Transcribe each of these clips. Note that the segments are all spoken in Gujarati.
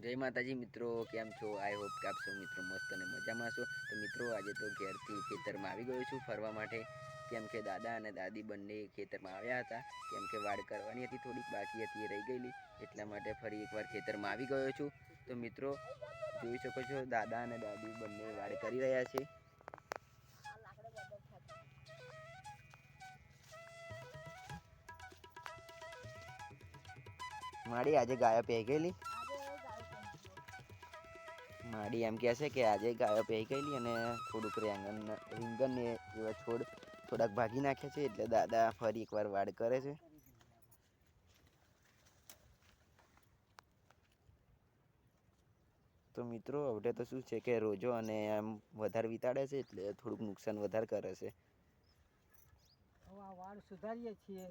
જય માતાજી મિત્રો, કેમ છો? આઈ હોપ કે આપ સૌ મિત્રો મસ્ત અને મજામાં છો. તો મિત્રો, આજે તો ઘેરથી ખેતરમાં આવી ગયો છું ફરવા માટે. કેમ કે દાદા અને દાદી બંને ખેતરમાં આવ્યા હતા. કેમ કે વાડ કરવાની હતી, થોડીક બાકી હતી રહી ગયેલી. એટલા માટે ફરી એકવાર ખેતરમાં આવી ગયો છું. તો મિત્રો, જોઈ શકો છો, દાદા અને દાદી બંને વાડ કરી રહ્યા છે. માડી આજે ગાયો પહે ગયેલી. માડી એમ કહે છે કે આજે ગાયો પહે ગયેલી અને થોડુંક રેંગન રીંગણ ને એવા છોડ થોડાક ભાગી નાખ્યા છે એટલે દાદા ફરી એકવાર વાડ કરે છે. તો મિત્રો હવે તો શું છે કે રોજો અને એમ વધારે વિતાડે છે એટલે થોડુંક નુકસાન વધારે કરે છે. આ સુધારીએ છીએ.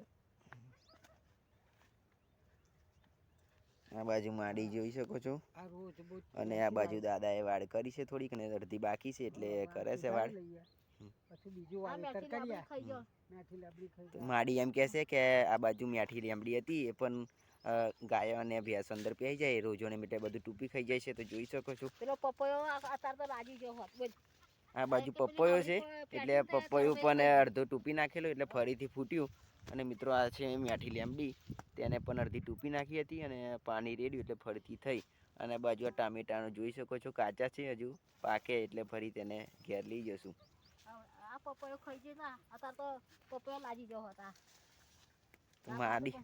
આ બાજુ માડી જોઈ શકો છો. આ રોજ બહુ અને આ બાજુ દાદાએ વાડ કરી છે થોડીક ને અડધી બાકી છે એટલે કરે છે વાડ માડી એમ કહે છે કે આ બાજુ મ્યાઠી લીમડી હતી એ પણ ગાયો અને ભેંસ અંદર પી જાય રોજોને મીઠે બધું ટૂપી ખાઈ જાય છે તો જોઈ શકો છો. પેલો પપૈયો આ- અત્યારે તો રાજી ગયો આ બાજુ પપૈયો છે એટલે પપૈયું પણ અડધો ટૂપી નાખેલો એટલે ફરીથી ફૂટ્યું. અને મિત્રો આ છે મેઠી લીમડી તેને પણ અડધી ટૂપી નાખી હતી અને પાણી રેડ્યું એટલે ફરીથી થઈ. અને બાજુ આ ટામેટાનું જોઈ શકો છો કાચા છે હજુ પાકે એટલે ફરી તેને ઘેર લઈ જશું. આ પપૈયો ખાઈ જતા અત્યારે તો પપૈયો લાજી હતા. માડી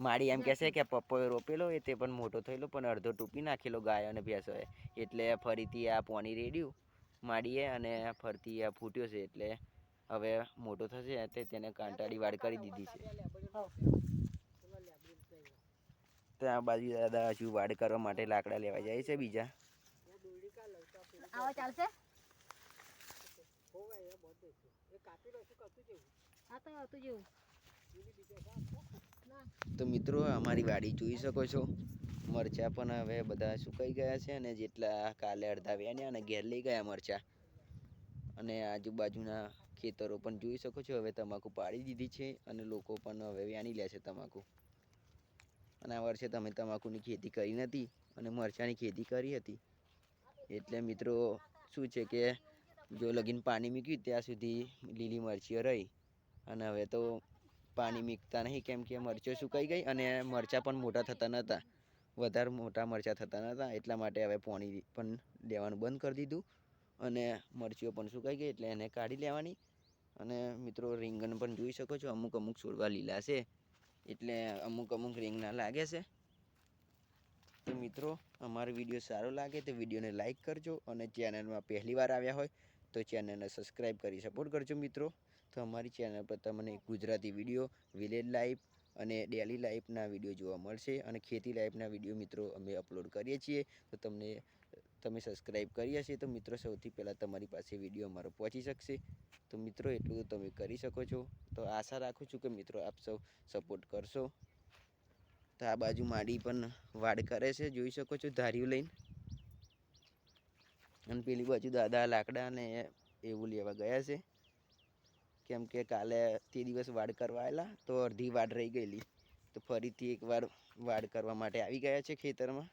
માડી એમ કહેશે કે પપ્પોએ રોપેલો એ તે પણ મોટો થયેલો પણ અડધો ટૂપી નાખેલો ગાય અને ભેંસોએ એટલે ફરીથી આ પોણી રેડ્યું માડીએ અને ફરતી આ ફૂટ્યો છે એટલે હવે મોટો થશે એટલે તેને કાંટાળી વાડ કરી દીધી છે. તો આ બાજુ દાદા હજુ વાડ કરવા માટે લાકડા લેવા જાય છે બીજા. આવા ચાલશે? તો તો મિત્રો અમારી વાડી જોઈ શકો છો. મરચાં પણ હવે બધા સુકાઈ ગયા છે અને જેટલા કાલે અડધા વ્યાન્યા અને ઘેર લઈ ગયા મરચાં. અને આજુબાજુના ખેતરો પણ જોઈ શકો છો. હવે તમાકુ પાડી દીધી છે અને લોકો પણ હવે વ્યાની લે છે તમાકુ. અને આ વર્ષે તમે તમાકુની ખેતી કરી નથી અને મરચાંની ખેતી કરી હતી. એટલે મિત્રો, શું છે કે જો લગીન પાણી મૂક્યું ત્યાં સુધી લીલી મરચીઓ રહી. અને હવે તો પાણી મીકતા નહીં કેમ કે મરચો સુકાઈ ગઈ અને મરચાં પણ મોટા થતા નહોતા. વધારે મોટા મરચાં થતા નહોતા, એટલા માટે હવે પાણી પણ લેવાનું બંધ કરી દીધું. અને મરચીઓ પણ સુકાઈ ગઈ એટલે એને કાઢી લેવાની. અને મિત્રો રીંગણ પણ જોઈ શકો છો, અમુક અમુક છોડવા લીલા છે, એટલે અમુક અમુક રીંગણા લાગે છે. તો મિત્રો, અમારો વીડિયો સારો લાગે તો વિડીયોને લાઈક કરજો અને ચેનલમાં પહેલીવાર આવ્યા હોય તો ચેનલને સબસ્ક્રાઈબ કરી સપોર્ટ કરજો મિત્રો. તો અમારી ચેનલ પર તમને ગુજરાતી વીડિયો, વિલેજ લાઈફ અને ડેલી લાઈફના વીડિયો જોવા મળશે અને ખેતી લાઈફના વીડિયો મિત્રો અમે અપલોડ કરીએ છીએ. તો તમને તમે સબસ્ક્રાઈબ કરી હશે તો મિત્રો સૌથી પહેલાં તમારી પાસે વીડિયો અમારો પહોંચી શકશે. તો મિત્રો, એટલું તો તમે કરી શકો છો. તો આશા રાખું છું કે મિત્રો આપ સૌ સપોર્ટ કરશો. તો આ બાજુ માડી પણ વાડ કરે છે, જોઈ શકો છો ધાર્યું લઈને. અને પેલી બાજુ દાદા લાકડા ને એવું લેવા ગયા છે. કેમ કે કાલે તે દિવસ વાડ કરવા આવેલા, તો અડધી વાડ રહી ગયેલી. તો ફરીથી એકવાર વાડ કરવા માટે આવી ગયા છે ખેતરમાં.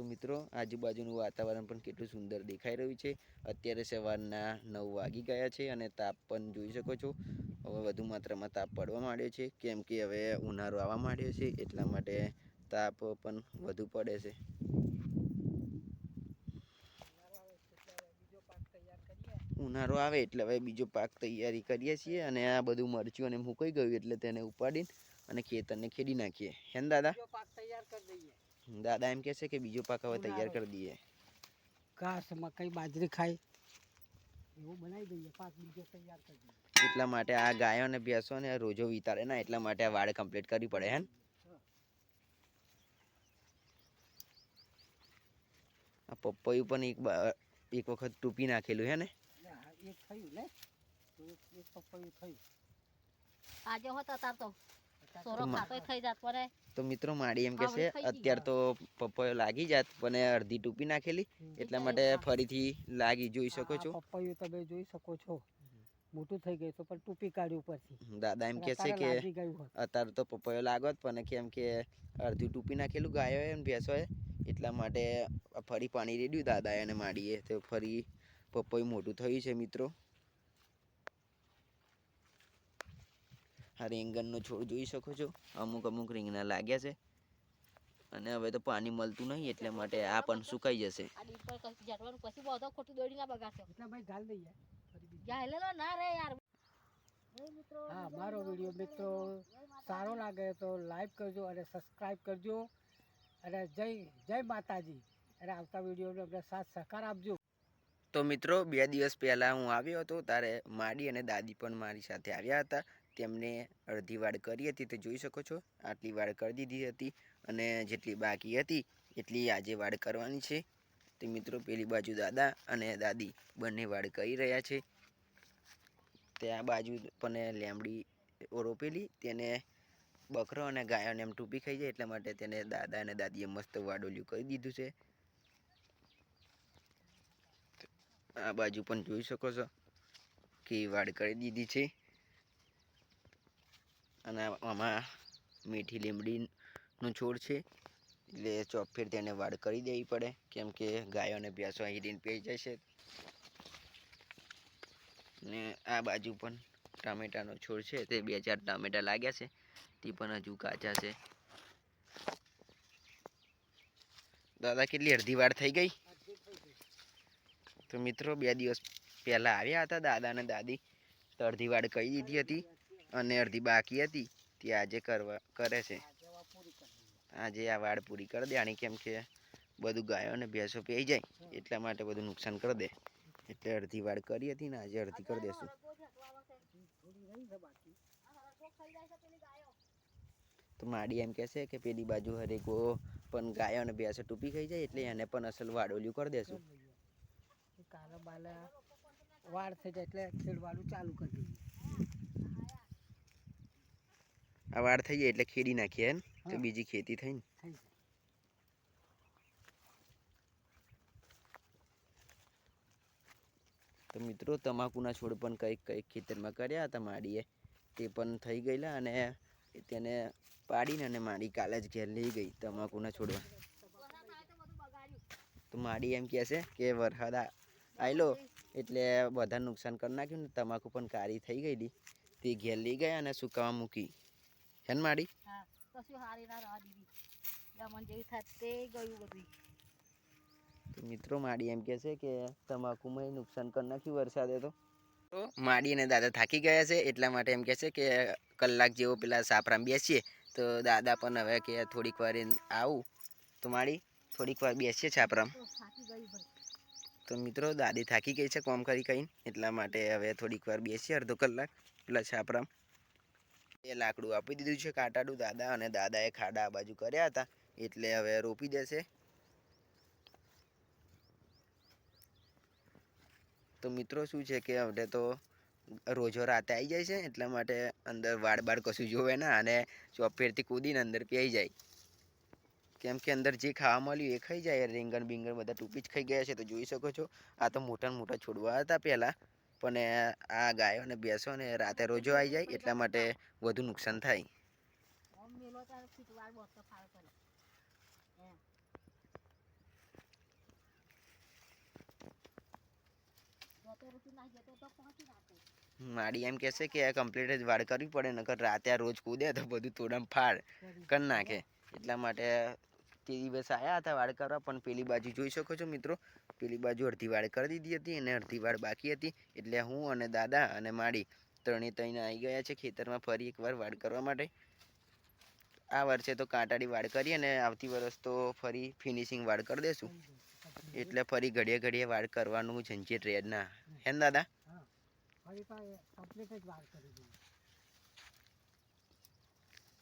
તો મિત્રો, આજુબાજુનું વાતાવરણ પણ કેટલું સુંદર દેખાઈ રહ્યું છે. અત્યારે સવારના નવ વાગી ગયા છે અને તાપ પણ જોઈ શકો છો. હવે વધુ માત્રામાં તાપ પડવા માંડ્યો છે. કેમ કે હવે ઉનાળો આવવા માંડ્યો છે, એટલા માટે તાપ પણ વધુ પડે છે. ઉનાળો આવે એટલે હવે બીજો પાક તૈયારી કરીએ છીએ અને આ બધું મરચું અને મૂકાઈ ગયું એટલે તેને ઉપાડીને અને ખેતરને ખેડી નાખીએ. હેન દાદા? પાક તૈયાર કરી દઈએ. દાદા એમ કહે છે કે બીજો પાક હવે તૈયાર કરી દઈએ. ઘાસ મકાઈ બાજરી ખાય. એવું બનાવી દઈએ પાક બીજો તૈયાર કરી દઈએ. એટલા માટે આ ગાયો અને ભેંસો ને રોજો વિતારે ના એટલા માટે આ વાડ કમ્પ્લીટ કરવી પડે હેન? આ પપૈયું પણ એક બા- એક વખત ટૂપી નાખેલું હે ને એક થયું ને? તો એક એક થયું. આજે હોતા તાર તો. તો મિત્રો માડી એમ કે ગઈ અત્યારે તો પપૈયો લાગી જાત પણ અડધી ટૂપી નાખેલી એટલા માટે ફરીથી લાગી જોઈ શકો છો. પપૈયું તમે જોઈ શકો છો. મોટું થઈ ગયું તો પણ ટૂપી કાઢ્યું ઉપરથી. દાદા એમ કે છે કે. અત્યારે તો પપૈયો લાગત પણ કેમ કે અડધી ટૂપી નાખેલું ગાયો એમ ભેંસોએ એટલા માટે ફરી પાણી રેડ્યું દાદાએ અને માડીએ તો ફરી પપૈયું મોટું થયું છે મિત્રો. આ રીંગણનો છોડ જોઈ શકો છો. અમુક અમુક રીંગણા લાગ્યા છે. અને હવે તો પાણી મળતું નહીં એટલે માટે આ પણ સુકાઈ જશે. હા મારો વીડિયો મિત્રો સારો લાગે તો લાઈક કરજો અને સબસ્ક્રાઈબ કરજો. અને જય જય માતાજી. અને આવતા વિડીયોનો અમને સાથ સહકાર આપજો. તો મિત્રો બે દિવસ પહેલાં હું આવ્યો હતો ત્યારે માડી અને દાદી પણ મારી સાથે આવ્યા હતા. તેમને અડધી વાડ કરી હતી, તે જોઈ શકો છો, આટલી વાડ કરી દીધી હતી અને જેટલી બાકી હતી, એટલી આજે વાડ કરવાની છે. તો મિત્રો, પેલી બાજુ દાદા અને દાદી બંને વાડ કરી રહ્યા છે. ત્યાં બાજુ પણ લેમડી રોપેલી, તેને બકરો અને ગાયોને એમ ટૂપી ખાઈ જાય, એટલા માટે તેને દાદા અને દાદીએ મસ્ત વાડોલ્યું કરી દીધું છે. આ બાજુ પણ જોઈ શકો છો, કે વાડ કરી દીધી છે. અને આમાં મીઠી લીમડીનો છોડ છે. એટલે ચોફેર તેને વાડ કરી દેવી પડે. કેમ કે ગાયો અને ભેંસો અહીં રહીને પી જશે. ને આ બાજુ પણ ટામેટાનો છોડ છે. તે બે ચાર ટામેટા લાગ્યા છે. તે પણ હજુ કાચા છે. દાદા, કેટલી અડધી વાર થઈ ગઈ? તો મિત્રો, બે દિવસ પહેલાં આવ્યા હતા દાદા અને દાદી. તો અડધી વાર કહી દીધી હતી. અને અડધી બાકી હતી, તે આજે કરવા, કરે છે. આજે આ વાડ પૂરી કરી દેવાની કેમ કે બધું ગાયો અને ભેંસો પી જાય, એટલા માટે બધું નુકસાન કરી દે. એટલે અડધી વાડ કરી હતી ને આજે અડધી કરી દેશું. તો માડી એમ કહેશે કે પેલી બાજુ હરેકો પણ ગાયો અને ભેંસો ટૂપી ખાઈ જાય એટલે એને પણ અસલ વાડોલ્યું કરી દેશું. કાલે બાલે વાર થઈ જાય એટલે ખેડવાનું ચાલુ કરી દઈએ. આ વાડ થઈ જાય એટલે ખેડી નાખીએ એમ તો બીજી ખેતી થઈ ને. તો મિત્રો તમાકુના છોડ પણ કંઈક કંઈક ખેતરમાં કર્યા હતા માડીએ. તે પણ થઈ ગયેલા અને તેને પાડીને અને માડી કાલે જ ઘેર લઈ ગઈ તમાકુના છોડવા. તો માડી એમ કહે છે કે વરસાદ આ- આયલો એટલે બધા નુકસાન કરી નાખ્યું ને તમાકુ પણ કાળી થઈ ગયેલી. તે ઘેર લઈ ગયા અને સુકાવા મૂકી. હે ને માડી? હા કશું હારી ના રહેવા દીધી યમન જેવી થાત ગયું બધું તો મિત્રો માડી એમ કહે છે કે તમાકુમાં નુકસાન કરી નાખ્યું વરસાદે તો. તો માડી અને દાદા થાકી ગયા છે એટલા માટે એમ કહે છે કે કલાક જેવો પેલા સાપરામાં બેસીએ. તો દાદા પણ હવે કે થોડીક વાર આવું. તો માડી થોડીક વાર બેસીએ છાપરામ. તો મિત્રો દાદી થાકી ગઈ છે કોમ કરી કહીને એટલા માટે હવે થોડીક વાર બેસીએ અડધો કલાક પેલા છાપરામાં. એ લાકડું આપી દીધું છે કાંટાડું દાદા અને દાદાએ ખાડા આ બાજુ કર્યા હતા. એટલે હવે રોપી દેશે. તો મિત્રો શું છે કે હવે તો રોજો રાતે આવી જાય છે, એટલા માટે અંદર વાડ બાડ કશું જોવે ના અને ચોફેરથી કૂદીને અંદર પી જાય. કેમ કે અંદર જે ખાવા મળ્યું એ ખાઈ જાય. રીંગણ બીંગણ બધા ટૂંપી જ ખાઈ ગયા છે, તો જોઈ શકો છો. આ તો મોટા મોટા છોડવા હતા પહેલાં. પણ આ ગાયો અને ભેંસો ને રાતે રોજો આવી જાય એટલા માટે વધુ નુકસાન થાય. માડી એમ કહેશે કે કમ્પ્લીટ જ વાડ કરવી પડે, નકર રાતે આ રોજ કૂદે તો બધું તોડામ ફાડ કરી નાખે. એટલા માટે તે દિવસ આવ્યા હતા વાડ કરવા, પણ પેલી બાજુ જોઈ શકો છો મિત્રો પેલી બાજુ અડધી વાળ કરી દીધી હતી અને અડધી વાળ બાકી હતી. એટલે હું અને દાદા અને માડી ત્રણે ત્રણ આવી ગયા છે ખેતરમાં ફરી એકવાર વાડ કરવા માટે. આ વર્ષે તો કાંટાળી વાડ કરી અને આવતી વર્ષ તો ફરી ફિનિશિંગ વાડ કરી દેશું. એટલે ફરી ઘડીએ ઘડીએ વાડ કરવાનું ઝંઝીર રહે ના. હે ને દાદા?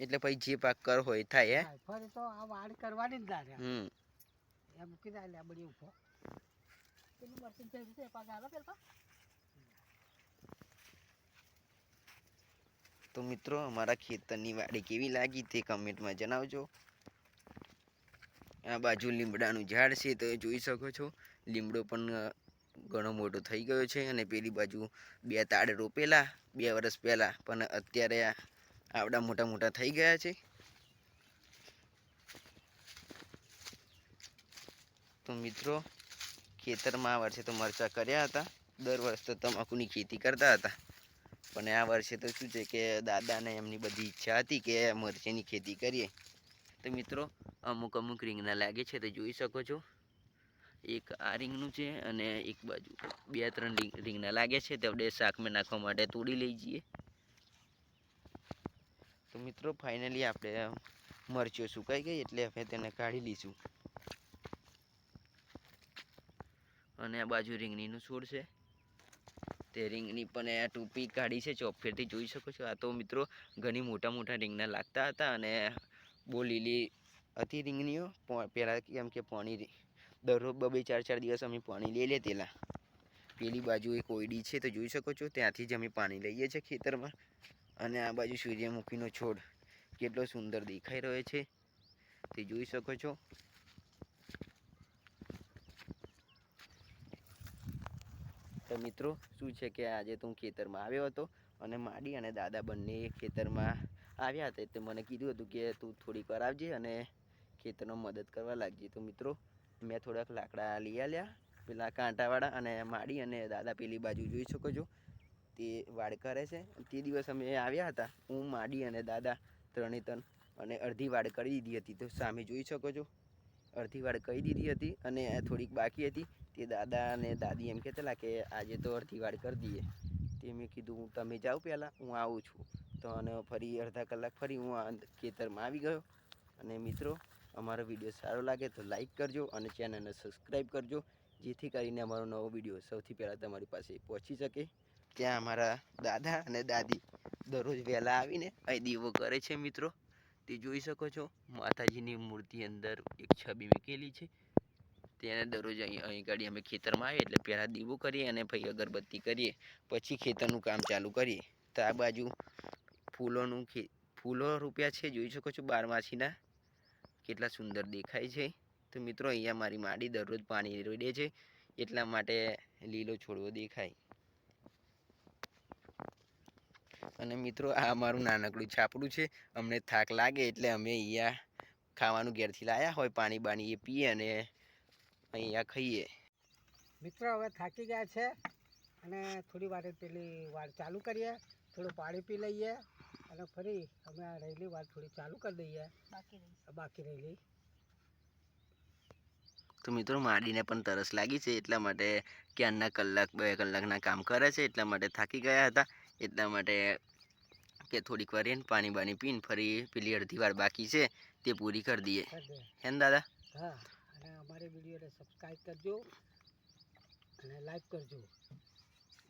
એટલે પછી જે પાક કર હોય થાય હે? ફરી તો આ વાડ કરવાની જ લાગે હમ. એમ કીધા લે બડી ઊભો પેલું મરચું થયું છે પગાર પેલો તો મિત્રો, અમારા ખેતરની વાડી કેવી લાગી તે કમેન્ટમાં જણાવજો. આ બાજુ લીમડાનું ઝાડ છે, તો જોઈ શકો છો. લીમડો પણ ઘણો મોટો થઈ ગયો છે અને પેલી બાજુ બે તાડ રોપેલા, બે વર્ષ પહેલાં, પણ અત્યારે આ આવડા મોટા મોટા થઈ ગયા છે. તો મિત્રો ખેતરમાં આ વર્ષે તો મરચાં કર્યા હતા. દર વર્ષ તો તમાકુની ખેતી કરતા હતા. પણ આ વર્ષે તો શું છે કે દાદાને એમની બધી ઈચ્છા હતી કે મરચાંની ખેતી કરીએ. તો મિત્રો, અમુક અમુક રીંગના લાગે છે, તો જોઈ શકો છો. એક આ રીંગનું છે અને એક બાજુ બે ત્રણ રીંગના લાગે છે, તો આપણે શાકમાં નાખવા માટે તોડી લઈ જઈએ. તો મિત્રો ફાઇનલી આપણે મરચીઓ સુકાઈ ગઈ એટલે હવે તેને કાઢી લઈશું. અને આ બાજુ રીંગણીનું છોડ છે. તે રીંગણી પણ આ ટૂપી કાઢી છે ચોપફેરથી જોઈ શકો છો. આ તો મિત્રો ઘણી મોટા મોટા રીંગણા લાગતા હતા અને બહુ લીલી હતી રીંગણીઓ. પહેલાં કેમ કે પાણી દરરોજ બબે ચાર ચાર દિવસ અમે પાણી લઈ લેતેલા પેલી બાજુ એક ઓયડી છે, તો જોઈ શકો છો. ત્યાંથી જ અમે પાણી લઈએ છીએ ખેતરમાં. અને આ બાજુ સૂર્યમુખીનો છોડ કેટલો સુંદર દેખાઈ રહ્યો છે. તે જોઈ શકો છો. તો મિત્રો, શું છે કે આજે તો હું ખેતરમાં આવ્યો હતો અને માડી અને દાદા બંને ખેતરમાં આવ્યા હતા. એટલે મને કીધું હતું કે તું થોડીક વાર આવજે અને ખેતરમાં મદદ કરવા લાગજે. તો મિત્રો, મેં થોડાક લાકડા લઈ આવ્યા પેલા કાંટાવાળા અને માડી અને દાદા પેલી બાજુ જોઈ શકો છો. તે વાડ કરે છે. તે દિવસ અમે આવ્યા હતા. હું, માડી અને દાદા ત્રણે ત્રણ અને અડધી વાડ કરી દીધી હતી. તો સામે જોઈ શકો છો. અડધી વાડ કરી દીધી હતી અને થોડીક બાકી હતી. તે દાદા અને દાદી એમ કહેતા કે આજે તો અડધી વાડ કરી દઈએ. તે મેં કીધું તમે જાઓ પહેલાં, હું આવું છું. તો અને ફરી અડધા કલાક ફરી હું ખેતરમાં આવી ગયો. અને મિત્રો, અમારો વીડિયો સારો લાગે તો લાઈક કરજો અને ચેનલને સબસ્ક્રાઈબ કરજો, જેથી કરીને અમારો નવો વીડિયો સૌથી પહેલાં તમારી પાસે પહોંચી શકે. ત્યાં અમારા દાદા અને દાદી દરરોજ વહેલા આવીને અહીં દીવો કરે છે, મિત્રો. તે જોઈ શકો છો, માતાજીની મૂર્તિ અંદર એક છબી મૂકેલી છે. તેને દરરોજ અહીં અહીં ગાડી અમે ખેતરમાં આવીએ એટલે પહેલાં દીવો કરીએ અને પછી અગરબત્તી કરીએ, પછી ખેતરનું કામ ચાલુ કરીએ. તો આ બાજુ ફૂલોનું ખે, ફૂલો રૂપિયા છે, જોઈ શકો છો બારમાસીના. કેટલા સુંદર દેખાય છે. તો મિત્રો, અહીંયા મારી માડી દરરોજ પાણી રેડે છે, એટલા માટે લીલો છોડવો દેખાય. અને મિત્રો, આ અમારું નાનકડું છાપડું છે. અમને થાક લાગે એટલે અમે અહીંયા ખાવાનું ઘેરથી લાયા હોય, પાણી બાણી એ પીએ અને અહીંયા ખાઈએ. મિત્રો હવે થાકી ગયા છે અને થોડી વાર પેલી વાર ચાલુ કરીએ. થોડું પાણી પી લઈએ અને ફરી અમે આ રહેલી વાર થોડી ચાલુ કરી દઈએ. બાકી બાકી રહેલી. તો મિત્રો માડીને પણ તરસ લાગી છે એટલા માટે ક્યારના કલાક બે કલાકના કામ કરે છે એટલા માટે થાકી ગયા હતા. એટલા માટે કે થોડીક વાર એને પાણી બાણી પીને ફરી પેલી અડધી વાર બાકી છે તે પૂરી કરી દઈએ. હે ને દાદા? હા. અમારી વિડીયોને સબસ્ક્રાઈબ કરજો અને લાઈક કરજો.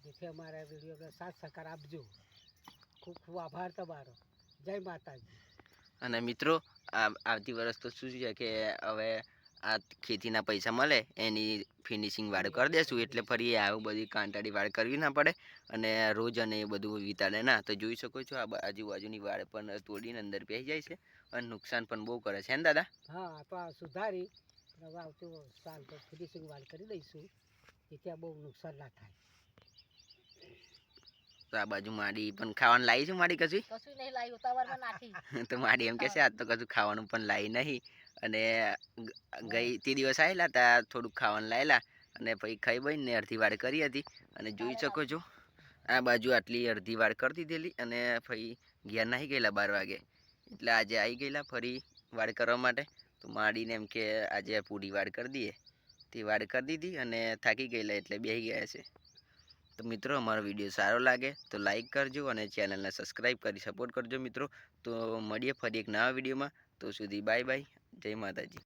જેથી અમારા વિડીયોને સાથ સહકાર આપજો. ખૂબ ખૂબ આભાર તમારો. જય માતાજી. અને મિત્રો આવતી વર્ષ તો શું છે કે હવે આ ખેતીના પૈસા મળે એની ફિનિશિંગ વાળ કરી દેશું. એટલે ફરી આવું બધી કાંટાળી વાળ કરવી ના પડે અને રોજ અને એ બધું વિતાડે ના. તો જોઈ શકો છો આ આજુબાજુની વાળ પણ તોડીને અંદર પહેરી જાય છે અને નુકસાન પણ બહુ કરે છે. ને દાદા? હા તો આ સુધારી. હવે આવતું સાલ તો ફિનિશિંગ વાર કરી દઈશું. જેથી આ બહુ નુકસાન ના થાય. તો આ બાજુ માડી પણ ખાવાનું લાવી છું માડી કશું? કશું નહીં લાવ્યું તવરમાં નાખી. તો માડી એમ કહેશે આજ તો કશું ખાવાનું પણ લાવી નહીં. અને ગઈ તે દિવસ આવેલા હતા થોડુંક ખાવાનું લાવેલા અને પછી ખાઈ બઈ ને અડધી વાડ કરી હતી. અને જોઈ શકો છો આ બાજુ આટલી અડધી વાડ કરી દીધેલી અને પછી ઘેર નાહી ગયેલા બાર વાગે. એટલે આજે આવી ગયેલા ફરી વાડ કરવા માટે. તો માંડીને એમ કે આજે પૂરી વાડ કરી દઈએ. તે વાડ કરી દીધી અને થાકી ગયેલા એટલે બેસી ગયા છે. તો મિત્રો, અમારો વીડિયો સારો લાગે તો લાઈક કરજો અને ચેનલને સબસ્ક્રાઈબ કરી સપોર્ટ કરજો મિત્રો. તો મળીએ ફરી એક નવા વિડીયોમાં. તો સુધી બાય બાય. જય માતાજી.